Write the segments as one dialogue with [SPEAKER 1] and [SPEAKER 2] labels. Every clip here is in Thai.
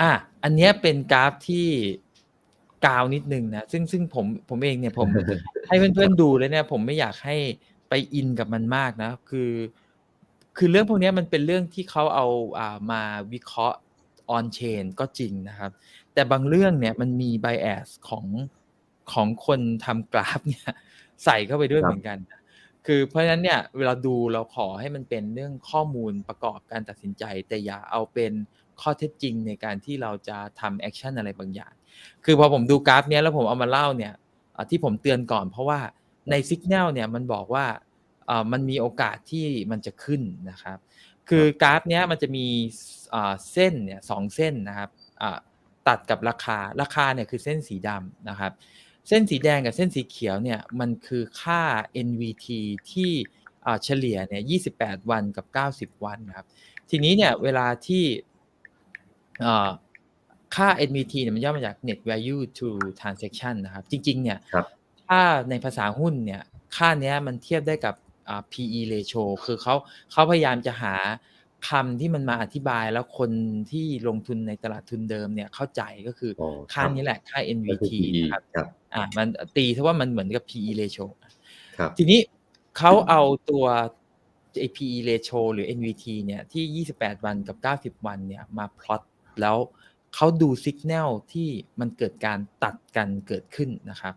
[SPEAKER 1] อ่าอันเนี้ยเป็นกราฟที่กาวนิดนึงนะซึ่งซึ่งผมผมเองเนี่ยผมให้เพื่อนๆดูเลยเนี่ย ผมไม่อยากให้ไปอินกับมันมากนะ คือ คือเรื่องพวกนี้มันเป็นเรื่องที่เขาเอาอ่ามาวิเคราะห์ on chain ก็จริงนะครับ แต่บางเรื่องเนี่ยมันมี bias ของของคนทำกราฟเนี่ยใส่เข้าไปด้วยเหมือนกัน คือเพราะฉะนั้นเนี่ยเวลาดูเราขอให้มันเป็นเรื่องข้อมูลประกอบการตัดสินใจ แต่อย่าเอาเป็น ข้อเท็จจริงในการที่เราจะทำแอคชั่นอะไรบางอย่าง คือพอผมดูกราฟเนี้ยแล้วผมเอามาเล่าเนี่ยที่ผมเตือนก่อน เพราะว่าในสัญญาณเนี่ยมันบอกว่ามันมีโอกาสที่มันจะขึ้นนะครับ คือกราฟเนี้ยมันจะมีเส้นเนี่ยสองเส้นนะครับตัดกับราคาราคาเนี่ยคือเส้นสีดำนะครับ เส้นสีแดงกับเส้นสีเขียวเนี่ยมันคือค่า NVT ที่เฉลี่ยเนี่ย28 วันกับ 90 วันนะครับ ทีนี้เนี่ยเวลาที่ ค่า NVT เนี่ยมันย่อมาจาก Net Value to Transaction นะครับ จริง ๆ เนี่ย
[SPEAKER 2] ครับ
[SPEAKER 1] ถ้าในภาษาหุ้นเนี่ยค่าเนี้ยมันเทียบได้กับอ่า PE ratio คือเขาเขาพยายามจะหาคำที่มันมาอธิบายแล้วคนที่ลงทุนในตลาดทุนเดิมเนี่ยเข้าใจก็คือ
[SPEAKER 2] อ๋อ
[SPEAKER 1] ค่า
[SPEAKER 2] ครับ
[SPEAKER 1] นี้แหละค่า
[SPEAKER 2] ก็คือ
[SPEAKER 1] NVT
[SPEAKER 2] PE
[SPEAKER 1] นะครับ
[SPEAKER 2] ครับ
[SPEAKER 1] อ่ามันตีเท่าว่ามันเหมือนกับ PE ratio
[SPEAKER 2] ครับ
[SPEAKER 1] ทีนี้เขาเอาตัวไอ้ PE ratio หรือ NVT เนี่ยที่ 28 วันกับ 90 วันเนี่ยมาพลอต แล้วเขาดูสัญญาณที่มันเกิดการตัดกันเกิดขึ้นนะครับ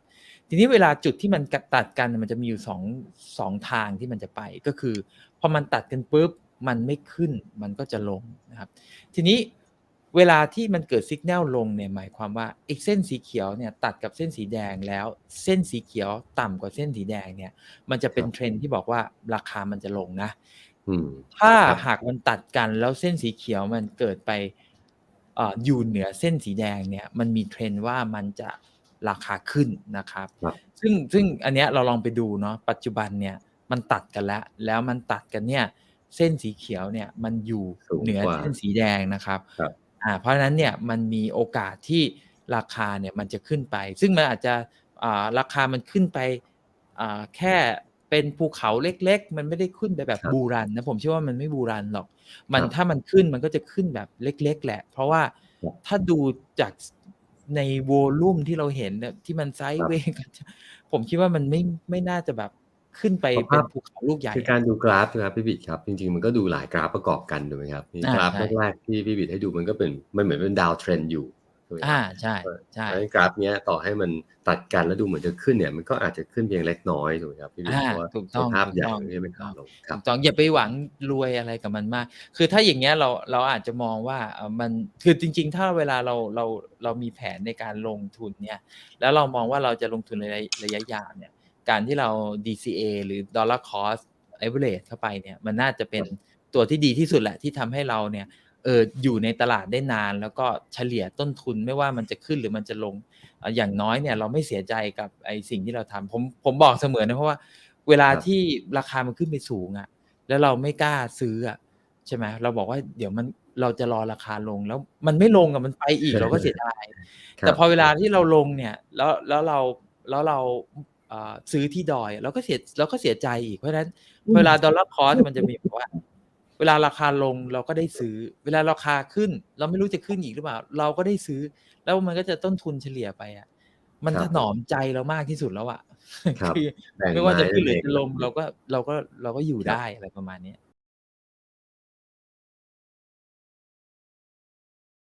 [SPEAKER 1] ทีนี้เวลาจุดที่มันตัดกันมันจะมีอยู่สองสองทางที่มันจะไปก็คือพอมันตัดกันปุ๊บมันไม่ขึ้นมันก็จะลงนะครับ ทีนี้เวลาที่มันเกิดสัญญาณลงเนี่ยหมายความว่าไอ้เส้นสีเขียวเนี่ยตัดกับเส้นสีแดงแล้วเส้นสีเขียวต่ำกว่าเส้นสีแดงเนี่ยมันจะเป็น
[SPEAKER 2] ครับ
[SPEAKER 1] เทรนด์ที่บอกว่าราคามันจะลงนะ
[SPEAKER 2] อืม
[SPEAKER 1] ถ้า
[SPEAKER 2] ครับ
[SPEAKER 1] หากมันตัดกันแล้วเส้นสีเขียวมันเกิดไปเอ่ออยู่เหนือเส้นสีแดงเนี่ยมันมีเทรนด์ว่ามันจะราคาขึ้นนะครับ
[SPEAKER 2] ครับ
[SPEAKER 1] ซึ่งซึ่งอันเนี้ยเราลองไปดูเนาะปัจจุบันเนี่ยมันตัดกันแล้วแล้วมันตัดกันเนี่ยเส้นสีเขียวเนี่ยมันอยู่
[SPEAKER 2] สูง
[SPEAKER 1] เหนือก
[SPEAKER 2] ว่า
[SPEAKER 1] เส้นสีแดงนะครับ
[SPEAKER 2] ครับ
[SPEAKER 1] อ่าเพราะฉะนั้นเนี่ยมันมีโอกาสที่ราคาเนี่ยมันจะขึ้นไป ซึ่งมันอาจจะอ่าราคามันขึ้นไปอ่าแค่ เป็นภูเขาเล็ก ๆ มันไม่ได้ขึ้นไปแบบ
[SPEAKER 2] ครับ
[SPEAKER 1] บูรันนะผมเชื่อว่ามันไม่บูรันหรอก มัน
[SPEAKER 2] ครับ
[SPEAKER 1] ถ้ามันขึ้นมันก็จะขึ้นแบบเล็ก ๆ แหละ เพราะว่า
[SPEAKER 2] ครับ
[SPEAKER 1] ถ้าดูจากในวอลลุ่มที่เราเห็นเนี่ยที่มันไซด์
[SPEAKER 2] ครับ
[SPEAKER 1] เวย์กันผมคิดว่ามันไม่ไม่น่าจะแบบขึ้นไป
[SPEAKER 2] เพราะ
[SPEAKER 1] เป็
[SPEAKER 2] ภาพ
[SPEAKER 1] นภูเขาลูกใหญ่
[SPEAKER 2] คือ
[SPEAKER 1] อะ
[SPEAKER 2] การดูกราฟนะครับพี่บิดครับ จริง ๆ มันก็ดูหลายกราฟประกอบกันถูกไหมครับนี่
[SPEAKER 1] อ่าก
[SPEAKER 2] ราฟ
[SPEAKER 1] ใช่
[SPEAKER 2] แรกๆที่พี่บิดให้ดูมันก็เป็นมันเหมือนเป็นดาวเทรนอยู่ถูกไหมค
[SPEAKER 1] อ่า
[SPEAKER 2] รับ
[SPEAKER 1] ใช่
[SPEAKER 2] เพราะ
[SPEAKER 1] ใช่
[SPEAKER 2] ฉะนั้นกราฟเนี้ยต่อให้มันตัดกันแล้วดูเหมือนจะขึ้นเนี่ยมันก็อาจจะขึ้นเพียงเล็กน้อยถูกไหมครับพี่บิด
[SPEAKER 1] อ่า
[SPEAKER 2] เพราะว่า
[SPEAKER 1] ถูกต้อง
[SPEAKER 2] ในภาพ
[SPEAKER 1] ถูก
[SPEAKER 2] ใหญ่
[SPEAKER 1] ต้อง
[SPEAKER 2] ไม่ใช่เป็น
[SPEAKER 1] ถูกต้
[SPEAKER 2] ขา
[SPEAKER 1] อง
[SPEAKER 2] ลงครับ
[SPEAKER 1] ถูกต้องอย่าไปหวังรวยอะไรกับมันมาก คือถ้าอย่างเงี้ยเราเราอาจจะมองว่าเอ่อมันคือจริง ๆ ถ้าเวลาเราเราเรามีแผนในการลงทุนเนี่ย แล้วเรามองว่าเราจะลงทุนในระยะระยะยาวเนี่ย การที่เรา DCA หรือ Dollar Cost Average เข้าไปเนี่ย มันน่าจะเป็นตัวที่ดีที่สุดแหละที่ทำให้เราเนี่ย เอออยู่ในตลาดได้นาน แล้วก็เฉลี่ยต้นทุนไม่ว่ามันจะขึ้นหรือมันจะลงอะอย่างน้อยเนี่ยเราไม่เสียใจกับไอ้สิ่งที่เราทำผมผมบอกเสมอนะเพราะว่า เวลา
[SPEAKER 2] ครับ
[SPEAKER 1] ที่ราคามันขึ้นไปสูงอะแล้วเราไม่กล้าซื้ออะใช่ไหมเราบอกว่าเดี๋ยวมันเราจะรอราคาลงแล้วมันไม่ลงอะมันไปอีกเราก็เสียดาย
[SPEAKER 2] ครับ
[SPEAKER 1] แต่พอเวลาที่เราลงเนี่ยแล้วแล้วเราแล้วเราเอ่อซื้อที่ดอยเราก็เสียเราก็เสียใจอีกเพราะฉะนั้น
[SPEAKER 2] อืม
[SPEAKER 1] เวลาดอลลาร์คอร์สมันจะมีแบบว่า เวลาราคาลงเราก็ได้ซื้อ เวลาราคาขึ้น เราไม่รู้จะขึ้นอีกหรือเปล่า เราก็ได้ซื้อ แล้วมันก็จะต้นทุนเฉลี่ยไปอะ มัน
[SPEAKER 2] ครั
[SPEAKER 1] ถ
[SPEAKER 2] บ
[SPEAKER 1] นอมใจเรามากที่สุดแล้วอะ
[SPEAKER 2] ครับ
[SPEAKER 1] คือ
[SPEAKER 2] แบ่ง
[SPEAKER 1] ไม่ว่าจะ
[SPEAKER 2] ไม้
[SPEAKER 1] ขึ้นหรือ
[SPEAKER 2] เล็ก
[SPEAKER 1] จะลง
[SPEAKER 2] ๆ
[SPEAKER 1] เราก็เราก็เราก็อยู่
[SPEAKER 2] ครับ
[SPEAKER 1] ได้อะไรประมาณเนี้ย